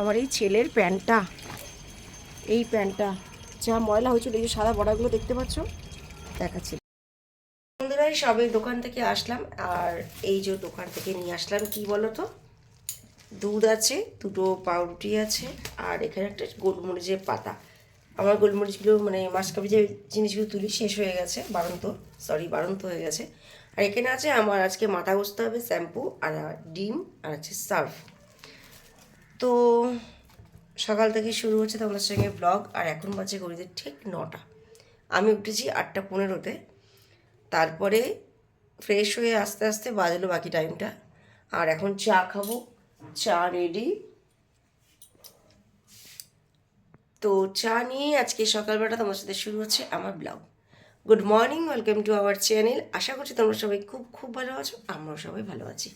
আমার এই ছেলের প্যান্টটা, এই প্যান্টটা, যা ময়লা হয়েছিল, এই যে সাদা বড়াগুলো দেখতে পাচ্ছ, দেখাচ্ছি। এই সবে দোকান থেকে আসলাম, আর এই যে দোকান থেকে নিয়ে আসলাম, কি বলো তো দুধ আছে, দুটো পাউরুটি আছে, আর এখানে একটা গোলমরিচের পাতা। আমার গোলমরিচগুলো মানে মাসকাপি যে জিনিসগুলো তুলি, শেষ হয়ে গেছে, বারন্ত সরি বারন্ত হয়ে গেছে। আর এখানে আছে আমার আজকে মাথা ঘষতে হবে শ্যাম্পু, আর ডিম, আর আছে সার্ফ। তো সকাল থেকে শুরু হচ্ছে তোমাদের সঙ্গে ব্লগ আর এখন বাজে ঘড়িতে ঠিক নটা। আমি উঠেছি আটটা পনেরোতে। তারপরে ফ্রেশ হয়ে আস্তে আস্তে বাজলো বাকি টাইমটা আর এখন চা খাব, চা রেডি তো চা নিয়ে আজকে সকালবেলাটা তোমার সাথে শুরু হচ্ছে আমার blog good morning welcome to our channel আশা করছি তোমরা সবাই খুব খুব ভালো আছো, আমরাও সবাই ভালো আছি।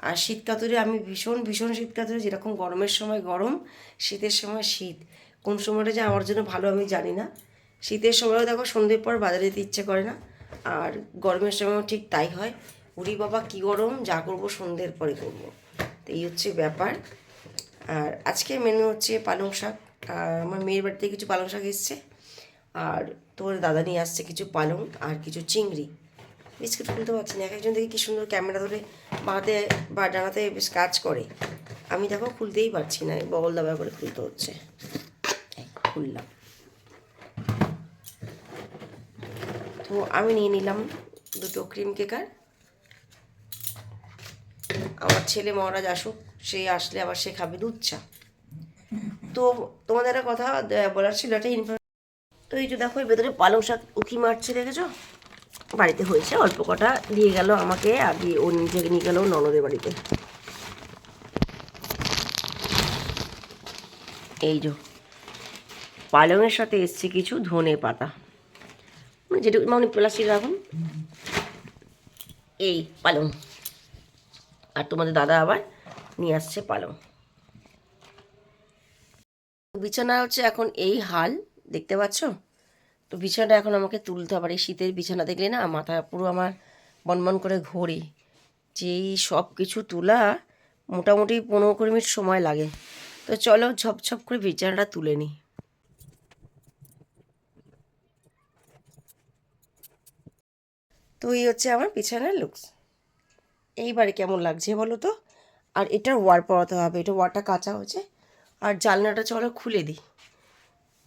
আর শীত কাতুরে আমি ভীষণ ভীষণ শীত কাতুরে যেরকম গরমের সময় গরম, শীতের সময় শীত। কোন সময়টা যে আমার জন্য ভালো আমি জানি না। শীতের সময়ও দেখো সন্ধ্যের পর বাজারে যেতে ইচ্ছে করে না। আর গরমের সময়ও ঠিক তাই হয়। উরি বাবা কী গরম, যা করব সন্ধ্যের পরে করব। তো এই হচ্ছে ব্যাপার। আর আজকে মেনু হচ্ছে পালং শাক। আমার মেয়ের বাড়িতে কিছু পালং শাক এসছে। আর তোর দাদা নিয়ে আসছে কিছু পালং আর কিছু চিংড়ি। বিস্কুট খুলতে পারছি না এক একজন দেখি কী সুন্দর ক্যামেরা ধরে বাঁধে বা ডানাতে বেশ কাজ করে। আমি দেখো খুলতেই পারছি না বগল দাবা করে খুলতে হচ্ছে। খুললাম। তো আমি নিয়ে নিলাম দুটো ক্রিম কেকার আমার ছেলে মহারাজ আসুক, সে আসলে আবার সে খাবে দুধ চা। তো তোমাদের একটা কথা বলার ছিল, একটা ইনফরমেশন তো এই যে দেখো ভেতরে পালং শাক উকি মারছে, দেখেছ? বাড়িতে হয়েছে, অল্প কটা দিয়ে গেল আমাকে, আর দিয়ে ও নিজে নিয়ে গেল ননদের বাড়িতে। এই যে, পালংয়ের সাথে এসছে কিছু ধনে পাতা। মানে যেটুকু মানে প্লাস্টিক রাখুন। এই পালং। আর তোমাদের দাদা আবার নিয়ে আসছে পালং। বিছানা হচ্ছে এখন এই হাল, দেখতে পাচ্ছ? তো বিছানাটা এখন আমাকে তুলতে হবে। এই শীতের বিছানা দেখলে না, মাথা পুরো আমার বনবন করে ঘোরে। যে এই সব কিছু তোলা, মোটামুটি পনেরো কুড়ি মিনিট সময় লাগে। তো চলো ঝপঝপ করে বিছানাটা তুলে নিই। তো এই হচ্ছে আমার বিছানার লুকস এইবারে কেমন লাগছে বলো তো? আর এটার ওয়ার পরাতে হবে, এটা ওয়ারটা কাঁচা হয়েছে। আর জানলাটা চলো খুলে দিই।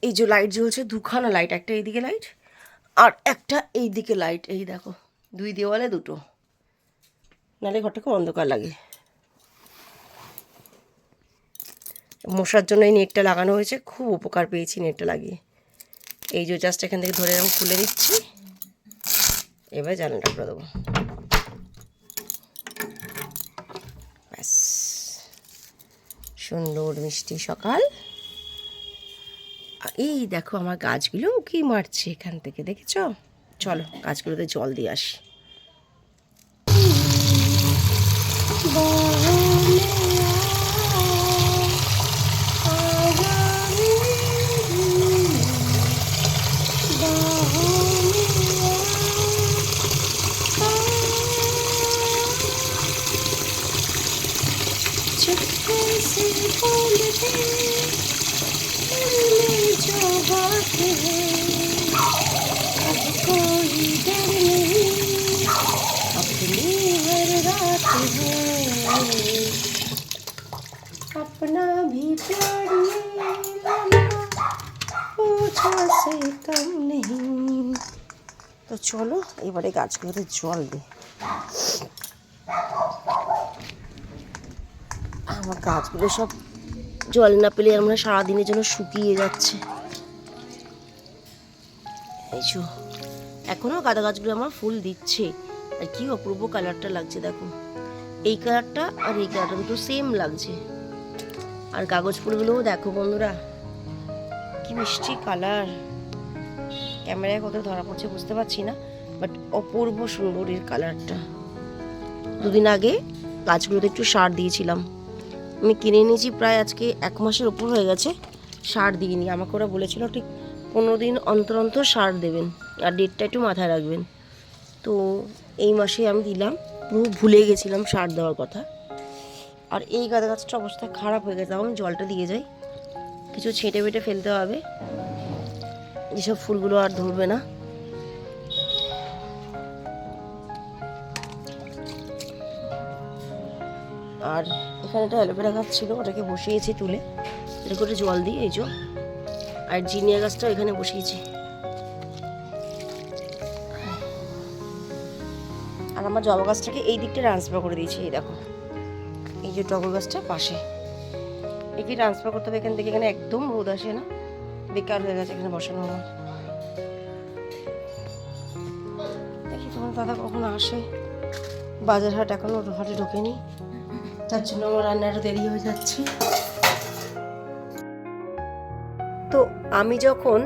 এই যে লাইট জ্বলছে দুখানা লাইট একটা এইদিকে লাইট আর একটা এই দিকে লাইট এই দেখো, দুই দেওয়ালে দুটো। নাহলে ঘরটা খুব অন্ধকার লাগে। মশার জন্য এই নেটটা লাগানো হয়েছে। খুব উপকার পেয়েছি নেটটা লাগিয়ে। এই যে জাস্ট এখান থেকে ধরে এরকম খুলে দিচ্ছি। এবার জানলাটা করে দেবো। ব্যাস। সুন্দর মিষ্টি সকাল। এই দেখো আমার গাছগুলো কি মারছে এখান থেকে দেখেছ? চলো গাছগুলোতে জল দিয়ে আসি। তো চলো এবারে গাছগুলোতে জল দিই। আমার গাছগুলো সব জল না পেলে আমরা সারাদিনের জন্য শুকিয়ে যাচ্ছে। এই যো এখনও গাঁদা গাছগুলো আমার ফুল দিচ্ছে। আর কি অপূর্ব কালারটা লাগছে দেখো। এই কালারটা আর এই কালারটা দুটো সেম লাগছে। আর কাগজ ফুলগুলোও দেখো বন্ধুরা, কি মিষ্টি কালার। ক্যামেরায় কত ধরা পড়ছে বুঝতে পারছি না বাট অপূর্ব সুন্দর এর কালারটা দুদিন আগে গাছগুলোতে একটু সার দিয়েছিলাম। আমি কিনে নিয়েছি প্রায় আজকে এক মাসের ওপর হয়ে গেছে, সার দিইনি। আমাকে ওরা বলেছিল ঠিক পনেরো দিন অন্তর অন্তর সার দেবেন আর ডেটটা একটু মাথায় রাখবেন। তো এই মাসে আমি দিলাম, পুরো ভুলে গেছিলাম সার দেওয়ার কথা। আর এই গাঁদা গাছটার অবস্থা খারাপ হয়ে গেছে আমি জলটা দিয়ে যাই। কিছু ছেটে বেটে ফেলতে হবে। যেসব ফুলগুলো আর ধরবে না। আর এখানে একটা অ্যালোভেরা গাছ ছিল, ওটাকে বসিয়েছি তুলে। এটা করে জল দিয়ে এই যে। আর জিনিয়া গাছটাও এখানে বসিয়েছি। আর আমার জবা গাছটাকে এই দিকটা ট্রান্সফার করে দিয়েছি, এই দেখো। এই যে টগর গাছটা পাশে। একে ট্রান্সফার করতে হবে এখান থেকে, এখানে একদম রোদ আসে না। বেকার হয়ে গেছে, এখানে বসানো আমার দেখি তোমার দাদা কখন আসে। বাজার হাট এখনও হাটে ঢোকেনি। তার জন্য আমার রান্নাটা দেরি হয়ে যাচ্ছে। তো আমি যখন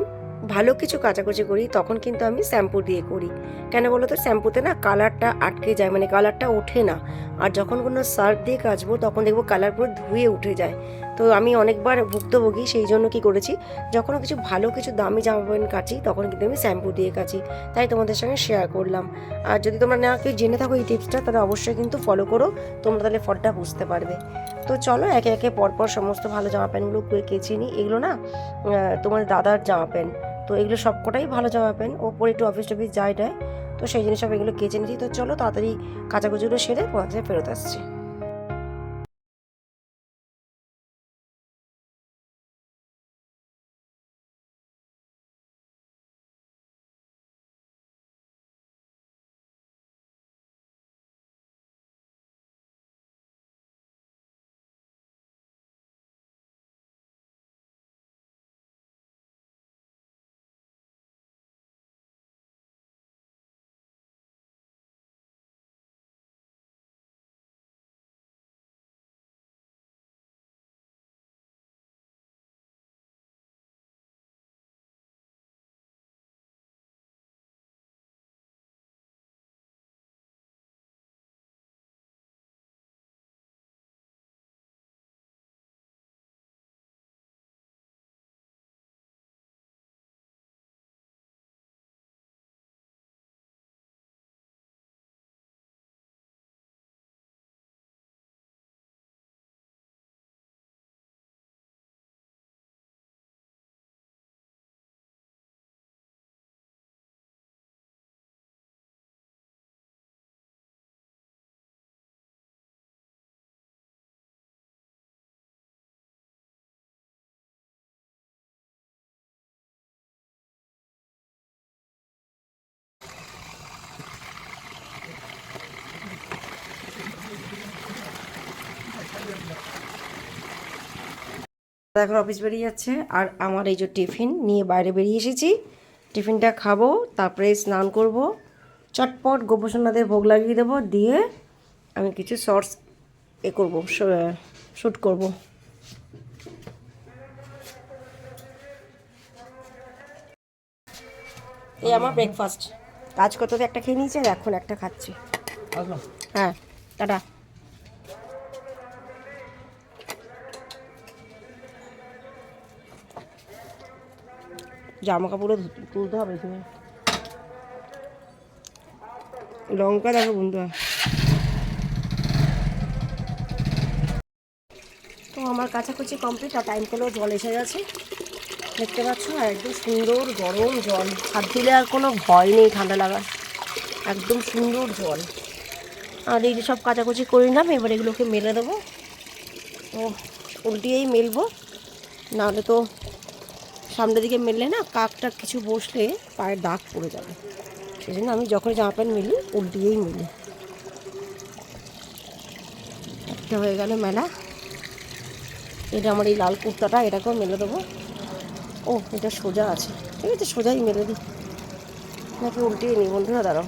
ভালো কিছু কাচাকুচি করি, তখন কিন্তু আমি শ্যাম্পু দিয়ে করি। কেন বলো তো? শ্যাম্পুতে না কালারটা আটকে যায় মানে কালারটা ওঠে না। আর যখন কোনো সার্ফ দিয়ে কাচবো, তখন দেখব কালার পুরো ধুয়ে উঠে যায়। তো আমি অনেকবার ভুক্তভোগী, সেই জন্য কি করেছি, যখন কিছু ভালো কিছু দামি জামা প্যান্ট কাচি, তখন কিন্তু আমি শ্যাম্পু দিয়ে কাচি। তাই তোমাদের সঙ্গে শেয়ার করলাম। আর যদি তোমরা না কেউ জেনে থাকো এই টিপসটা তাহলে অবশ্যই কিন্তু ফলো করো, তোমরা তাহলে ফলটা বুঝতে পারবে। তো চলো একে একে পরপর সমস্ত ভালো জামা প্যান্টগুলো কেচে নিই। এগুলো না তোমাদের দাদার জামা প্যান্ট। তো এগুলো সবকটাই ভালো জামা প্যান্ট। ওপরে একটু অফিস টফিস যায় তো সেই জিনিস সব এগুলো কেচে নিচ্ছি তো চলো তাড়াতাড়ি কাচাকুচিগুলো সেরে তোমার ফেরত আসছি। এখন অফিস বেরিয়ে যাচ্ছে। আর আমার এই যে টিফিন নিয়ে বাইরে বেরিয়ে এসেছি। টিফিনটা খাব তারপরে স্নান করব। চটপট গোপসোনাদের ভোগ লাগিয়ে দেবো দিয়ে আমি কিছু শর্টস এ করব শ্যুট করব। এই আমার ব্রেকফাস্ট কাজ করতে একটা খেয়ে নিয়েছি আর এখন একটা খাচ্ছি। হ্যাঁ টাটা। জামা কাপড়ও তুলতে হবে এখানে। লঙ্কা দেখো বন্ধুরা। তো আমার কাছাকাছি কমপ্লিট আর টাইম পেলেও জল এসে গেছে। দেখতে পাচ্ছ, আর একদম সুন্দর গরম জল। ছাদ দিলে আর কোনো ভয় নেই ঠান্ডা লাগার। একদম সুন্দর জল। আর এই যে সব কাচাকুচি করে নিলাম, এবার এগুলোকে মেলে দেবো। তো উল্টিয়েই মেলবো। নাহলে তো সামনের দিকে মেললে না কাকটা কিছু বসলে পায়ের দাগ পড়ে যাবে। সেই জন্য আমি যখন জামা প্যান্ট মিলি, উল্টিয়েই মিলি। একটা হয়ে গেল মেলা। এটা আমার এই লাল কুর্তাটা, এটাকেও মেলে দেবো। ও, এটা সোজা আছে। ঠিক আছে, সোজাই মেলে দিই। নাকি উল্টিয়ে নিই? বন্ধুরা, দাঁড়াও।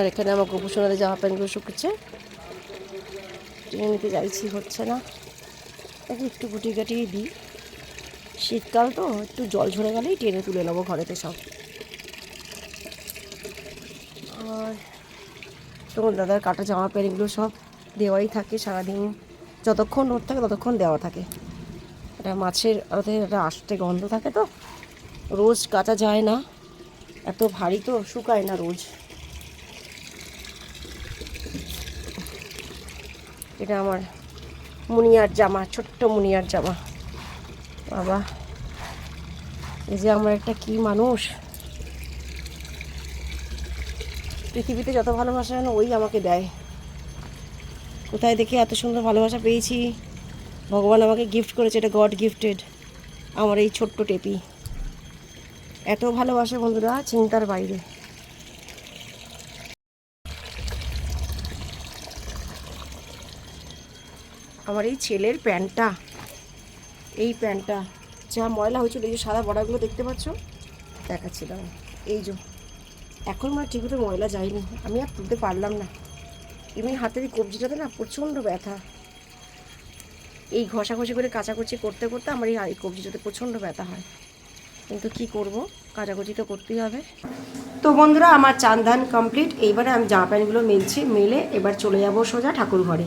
আর এখানে আমার গোপুসোনাদের জামা প্যান্টগুলো শুকুচ্ছে। টেনে নিতে চাইছি হচ্ছে না। তাকে একটু গুটি কাটিয়ে দিই। শীতকাল তো, একটু জল ঝরে গেলেই টেনে তুলে নেব ঘরেতে সব। আর তোমার দাদার কাটা জামা প্যান্টগুলো সব দেওয়াই থাকে সারাদিন। যতক্ষণ রোদ থাকে, ততক্ষণ দেওয়া থাকে। এটা মাছের একটা আষ্টে গন্ধ থাকে তো। রোজ কাচা যায় না। এত ভারী তো, শুকায় না রোজ। এটা আমার। মুনিয়ার জামা, ছোট্ট মুনিয়ার জামা। বাবা, এই যে আমার একটা কি মানুষ। পৃথিবীতে যত ভালোবাসা যেন ওই আমাকে দেয়। কোথায় দেখে এত সুন্দর ভালোবাসা পেয়েছি? ভগবান আমাকে গিফট করেছে, এটা গড গিফটেড আমার এই ছোট্ট টেপি। এত ভালোবাসে বন্ধুরা, চিন্তার বাইরে। আমার এই ছেলের প্যান্টটা, এই প্যান্টটা, যা ময়লা হয়েছিল, এই যে সাদা বড়াগুলো দেখতে পাচ্ছ? দেখাচ্ছিলাম। এই যে, এখন মানে ঠিকমতো ময়লা যায়নি। আমি আর তুলতে পারলাম না। এমনি হাতের এই কবজিটাতে না প্রচণ্ড ব্যথা। এই ঘষাঘষি করে কাচাকুচি করতে করতে আমার এই কবজিটাতে প্রচণ্ড ব্যথা হয়। কিন্তু কি করব? কাচাকুচি তো করতেই হবে। তো বন্ধুরা, আমার চান ধান কমপ্লিট এইবারে আমি জামা প্যান্টগুলো মেলছি, মেলে এবার চলে যাব সোজা ঠাকুর ঘরে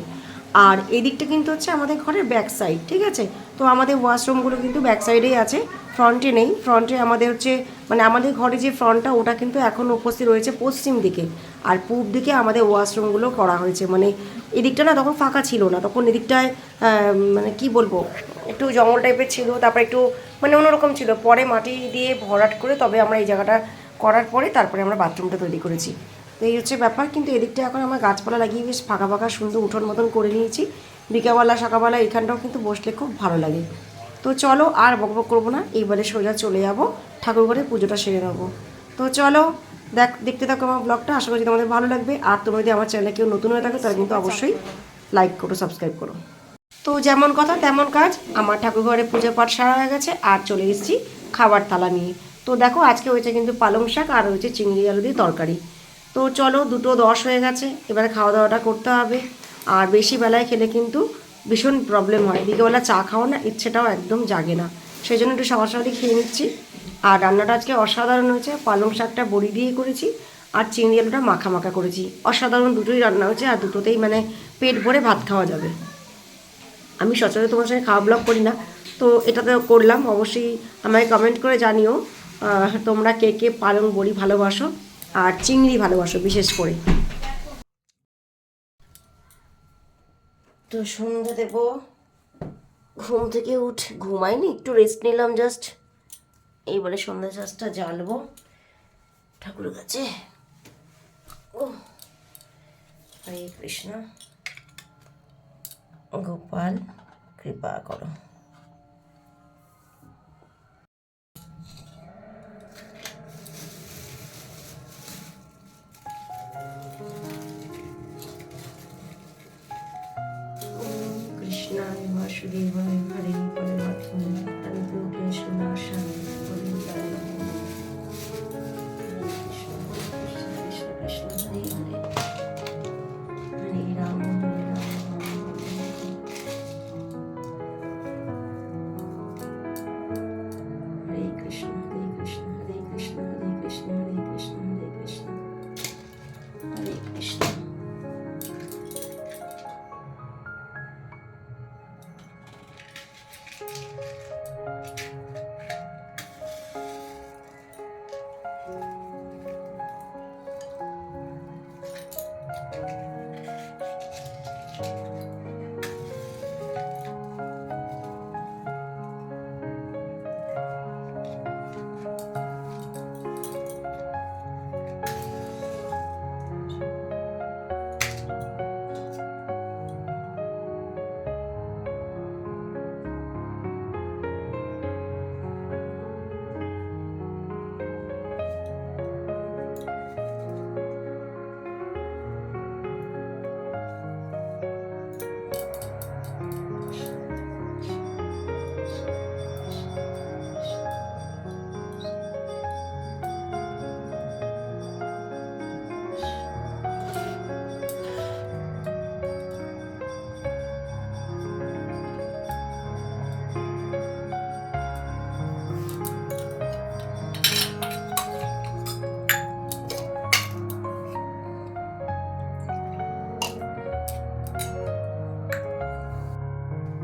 আর এই দিকটা কিন্তু হচ্ছে আমাদের ঘরের ব্যাক সাইড ঠিক আছে? তো আমাদের ওয়াশরুমগুলো কিন্তু ব্যাক সাইডেই আছে ফ্রন্টে নেই। ফ্রন্টে আমাদের হচ্ছে মানে আমাদের ঘরে যে ফ্রন্টটা ওটা কিন্তু এখন উপস্থিত রয়েছে পশ্চিম দিকে। আর পূব দিকে আমাদের ওয়াশরুমগুলো করা হয়েছে। মানে এদিকটা না তখন ফাঁকা ছিল না, তখন এদিকটায় মানে কি বলব, একটু জঙ্গল টাইপের ছিল, তারপর একটু মানে অন্যরকম ছিল। পরে মাটি দিয়ে ভরাট করে তবে আমরা এই জায়গাটা করার পরে তারপরে আমরা বাথরুমটা তৈরি করেছি। তো এই হচ্ছে ব্যাপার, কিন্তু এদিকটা এখন আমার গাছপালা লাগিয়ে বেশ ফাঁকা ফাঁকা সুন্দর উঠোন মতন করে নিয়েছি। বিকালবেলা, সকালবেলা এখানটাও কিন্তু বসলে খুব ভালো লাগে। তো চলো আর বক বক করব না, এইবারে সোজা চলে যাব, ঠাকুর ঘরে পুজোটা সেরে নেব। তো চলো, দেখ, দেখতে থাকো আমার ব্লগটা, আশা করি তোমাদের ভালো লাগবে। আর তোমরা যদি আমার চ্যানেলে কেউ নতুন হয়ে থাকো, তাহলে কিন্তু অবশ্যই লাইক করো সাবস্ক্রাইব করো। তো যেমন কথা, তেমন কাজ, আমার ঠাকুর ঘরে পুজো পাঠ সারা হয়ে গেছে, আর চলে এসেছি খাবার থালা নিয়ে। তো দেখো, আজকে হয়েছে কিন্তু পালং শাক, আর হয়েছে চিংড়ি আলু দিয়ে তরকারি। তো চলো, দুটো দশ হয়ে গেছে। এবারে খাওয়া দাওয়াটা করতে হবে। আর বেশি বেলায় খেলে কিন্তু ভীষণ প্রবলেম হয়। বিকেলবেলা চা খাওয়া না ইচ্ছেটাও একদম জাগে না। সেই জন্য একটু সবার সাথে খেয়ে নিচ্ছি। আর রান্নাটা আজকে অসাধারণ হয়েছে। পালং শাকটা বড়ি দিয়ে করেছি আর চিংড়ি আলুটা মাখা মাখা করেছি। অসাধারণ দুটোই রান্না হয়েছে আর দুটোতেই মানে পেট ভরে ভাত খাওয়া যাবে। আমি সচরাচর তোমার সঙ্গে খাওয়া ব্লগ করি না। তো এটাতে করলাম। অবশ্যই আমায় কমেন্ট করে জানিও তোমরা কে কে পালং বড়ি ভালোবাসো। আর চিংড়ি ভালোবাসো, বিশেষ করে। তো সন্ধ্যে দেব। ঘুম থেকে উঠ, ঘুমাইনি, একটু রেস্ট নিলাম জাস্ট এইবারে সন্ধ্যা চাষটা জ্বালবো ঠাকুরের কাছে। ও হরে কৃষ্ণ। গোপাল, কৃপা করো। বাসুদেবায় হরে হরে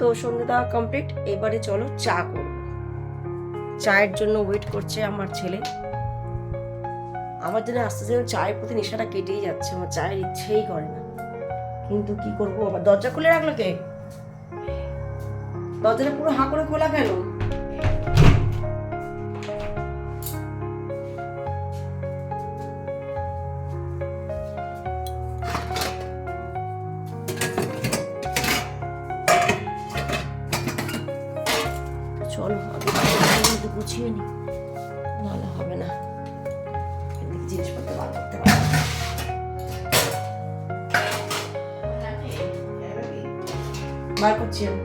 তো সন্ধ্যে দেওয়া কমপ্লিট এবারে চলো চা করব। চায়ের জন্য ওয়েট করছে আমার ছেলে। আমার জন্য আস্তে আস্তে চায়ের প্রতি নেশাটা কেটেই যাচ্ছে। আমার চায়ের ইচ্ছেই করে না। কিন্তু কি করব? আবার দরজা খুলে রাখল কে? দরজাটা পুরো হাঁ করে খোলা কেন? বাসনগুলো একটু গুছিয়ে নি নাহলে হবে না এদিকে জিনিসপত্র বার করতে পারব না। বার করছি আমি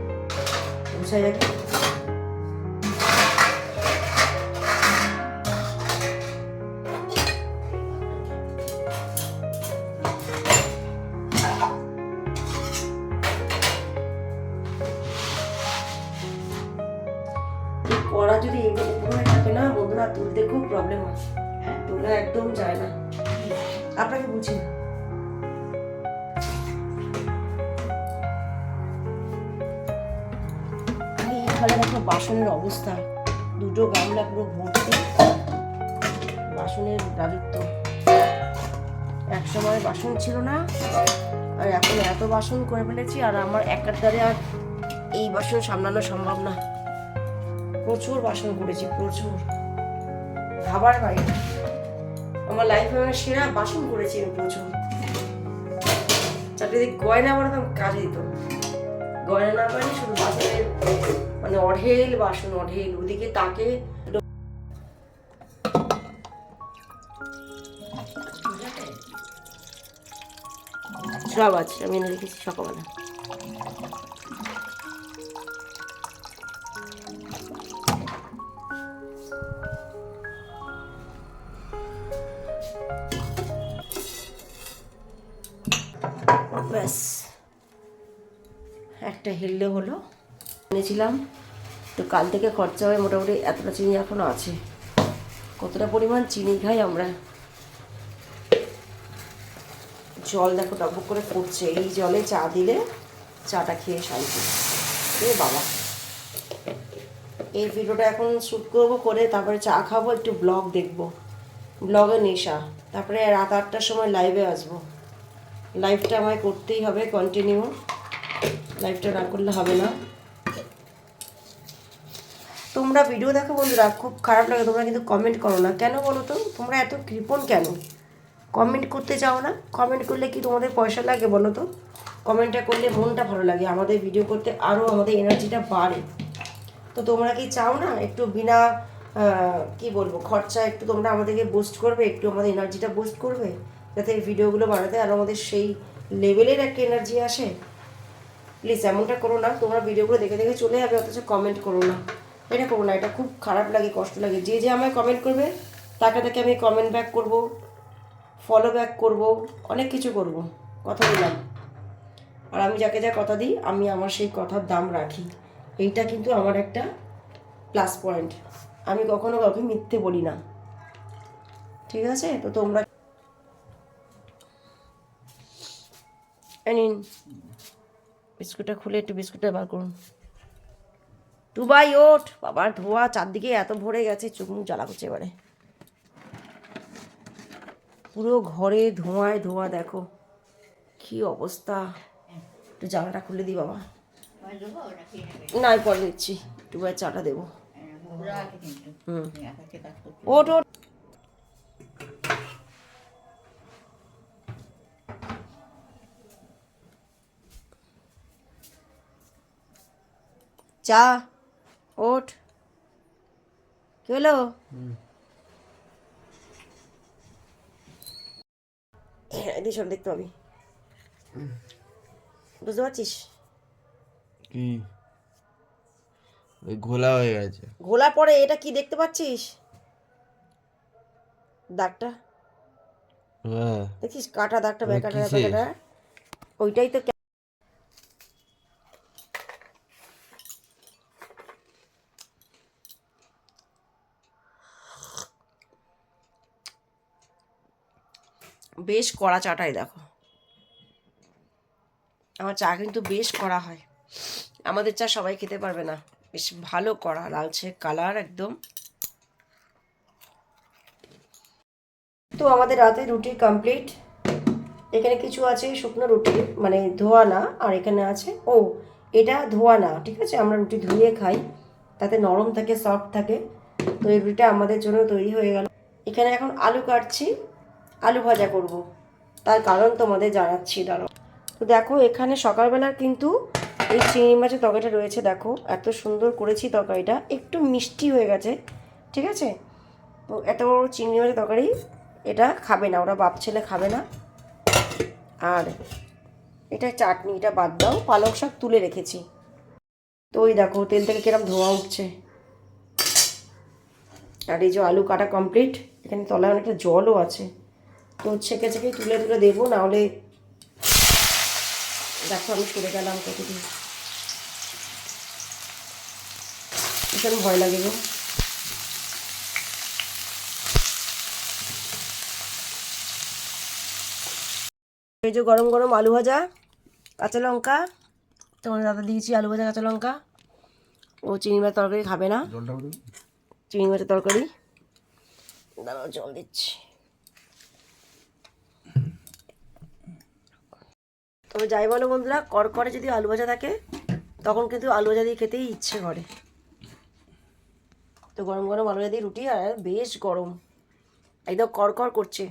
প্রবলেম হয়। তোলা একদম যায় না। আপনাকে বুঝি এখানে দেখো বাসনের অবস্থা। দুটো গামলা পুরো ভর্তি। বাসনের রাজত্ব। এক সময় বাসন ছিল না, আর এখন এত বাসন করে ফেলেছি, আর আমার একার দ্বারে আর এই বাসন সামলানো সম্ভব না। প্রচুর বাসন করেছি, প্রচুর। খাবার পাই। আমার লাইফে আমার সেরা বাসন করেছি আমি প্রচুর। দিক গয়না বানাতাম কাজে দিত। গয়না না পারি শুধু বাসনের মানে অঢেল বাসন, অঢেল। ওদিকে তাকে সব আছে, আমি এনে রেখেছি সকালবেলা। হিললে হলো। এনেছিলাম। তো কাল থেকে খরচা হয়ে মোটামুটি এতটা চিনি এখনও আছে। কতটা পরিমাণ চিনি খাই আমরা? জল দেখো টকবক করে ফুটছে। এই জলে চা দিলে চাটা খেয়ে শান্তি। এ বাবা। এই ভিডিওটা এখন শ্যুট করব করে তারপরে চা খাব, একটু ব্লগ দেখব। ব্লগে নেশা। তারপরে রাত আটটার সময় লাইভে আসব। লাইভটা আমায় করতেই হবে কন্টিনিউ লাইভটা না করলে হবে না। তোমরা ভিডিও দেখো বন্ধুরা, খুব খারাপ লাগে, তোমরা কিন্তু কমেন্ট করো না। কেন বলো তো? তোমরা এত কৃপণ কেন? কমেন্ট করতে চাও না? কমেন্ট করলে কি তোমাদের পয়সা লাগে বলো তো? কমেন্টটা করলে মনটা ভালো লাগে, আমাদের ভিডিও করতে আরও আমাদের এনার্জিটা বাড়ে। তো তোমরা কি চাও না? একটু বিনা কি বলব, খরচা একটু তোমরা আমাদেরকে বুস্ট করবে, একটু আমাদের এনার্জিটা বুস্ট করবে, যাতে ভিডিওগুলো বানাতে আর আমাদের সেই লেভেলের একটা এনার্জি আসে। প্লিজ এমনটা করো না, তোমরা ভিডিওগুলো দেখে দেখে চলে যাবে, অথচ কমেন্ট করো না। এটা করো না, এটা খুব খারাপ লাগে, কষ্ট লাগে। যে যে আমায় কমেন্ট করবে, তাকে তাকে আমি কমেন্ট ব্যাক করব ফলো ব্যাক করব, অনেক কিছু করব, কথা দিলাম। আর আমি যাকে যা কথা দিই, আমি আমার সেই কথার দাম রাখি। এইটা কিন্তু আমার একটা প্লাস পয়েন্ট আমি কখনো কাউকে মিথ্যে বলি না। ঠিক আছে? তো তোমরা নিন বিস্কুটটা খুলে একটু বিস্কুটটা বার করুন। দুবাই, ওঠ। বাবার ধোয়া চারদিকে এত ভরে গেছে, চোখ মুখ জ্বালা করছে এবারে। পুরো ঘরে ধোঁয়ায় ধোঁয়া, দেখো। কি অবস্থা। একটু জামাটা খুলে দিই, বাবা। না পরে দিচ্ছি একটু পরে চাটা দেবো। হুম। ওঠ ওঠ। চা ওঠ। কি হলো? হ্যাঁ এদিকে সব দেখতে পাবি। বুঝতে পারছিস? কি? ওই ঘোলা হয়ে গেছে। ঘোলা পরে এটা কি দেখতে পাচ্ছিস? দাগটা। হ্যাঁ। দেখিস কাটা দাগটা? বেকাটা ওইটাই তো বেশ কড়া চাটাই দেখো। আমার চা কিন্তু বেশ কড়া হয়। আমাদের চা সবাই খেতে পারবে না। বেশ ভালো কড়া, লালচে কালার একদম। তো আমাদের রাতে রুটি কমপ্লিট এখানে কিছু আছে শুকনো রুটি মানে ধোয়া না, আর এখানে আছে, ও, এটা ধোয়া না, ঠিক আছে? আমরা রুটি ধুয়ে খাই। তাতে নরম থাকে সফট থাকে। তো এই রুটিটা আমাদের জন্য তৈরি হয়ে গেল। এখানে এখন আলু কাটছি। আলু ভাজা করব। তার কারণ তোমাদের জানাচ্ছি, দাঁড়াও। তো দেখো, এখানে সকালবেলার কিন্তু এই চিংড়ি মাছের তরকারিটা রয়েছে, দেখো। এত সুন্দর করেছি তরকারিটা। একটু মিষ্টি হয়ে গেছে, ঠিক আছে? তো এত বড় চিংড়ি মাছের তরকারি, এটা খাবে না, ওরা বাপ ছেলে খাবে না। আর এটা চাটনি এটা বাদ দাও পালক শাক তুলে রেখেছি। তো ওই দেখো, তেল থেকে কিরম ধোয়া উঠছে। আর এই যে আলু কাটা কমপ্লিট এখানে তলায় অনেকটা জলও আছে। তো ছেঁকে ছেঁকে তুলে তুলে দেবো নাহলে দেখো আমি সরে গেলাম কতদিন ভীষণ ভয় লাগে গো। এই যে গরম গরম আলু ভাজা কাঁচা লঙ্কা তোমার দাদা দিয়েছি আলু ভাজা কাঁচা লঙ্কা। ও চিংড়ি মাছের তরকারি খাবে না। চিংড়ি মাছের তরকারি। দাঁড়াও জল দিচ্ছি। তবে যাই বলো বন্ধুরা, কড়কড়ে যদি আলু ভাজা থাকে, তখন কিন্তু আলু ভাজা দিয়ে খেতেই ইচ্ছে করে। তো গরম গরম আলু ভাজা দিয়ে রুটি, আর বেশ গরম। একদম কড়কড় করছে।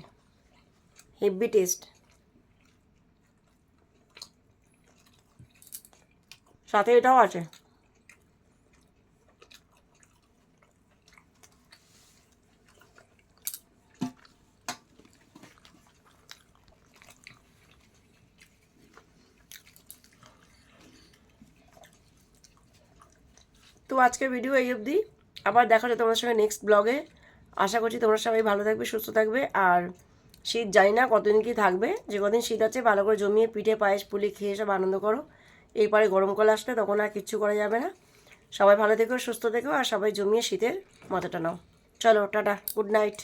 হেভি টেস্ট সাথে এটাও আছে। আজকের ভিডিও এই অবধি। আবার দেখা হচ্ছে তোমাদের সঙ্গে নেক্সট ব্লগে আশা করছি তোমরা সবাই ভালো থাকবে, সুস্থ থাকবে। আর শীত জানি না কতদিন কি থাকবে। যে কদিন শীত আছে, ভালো করে জমিয়ে পিঠে, পায়েস, পুলি খেয়ে সব আনন্দ করো। এরপরে গরমকাল আসলে তখন আর কিচ্ছু করা যাবে না। সবাই ভালো থেকো, সুস্থ থেকো, আর সবাই জমিয়ে শীতের মজাটা নাও। চলো, টাটা গুড নাইট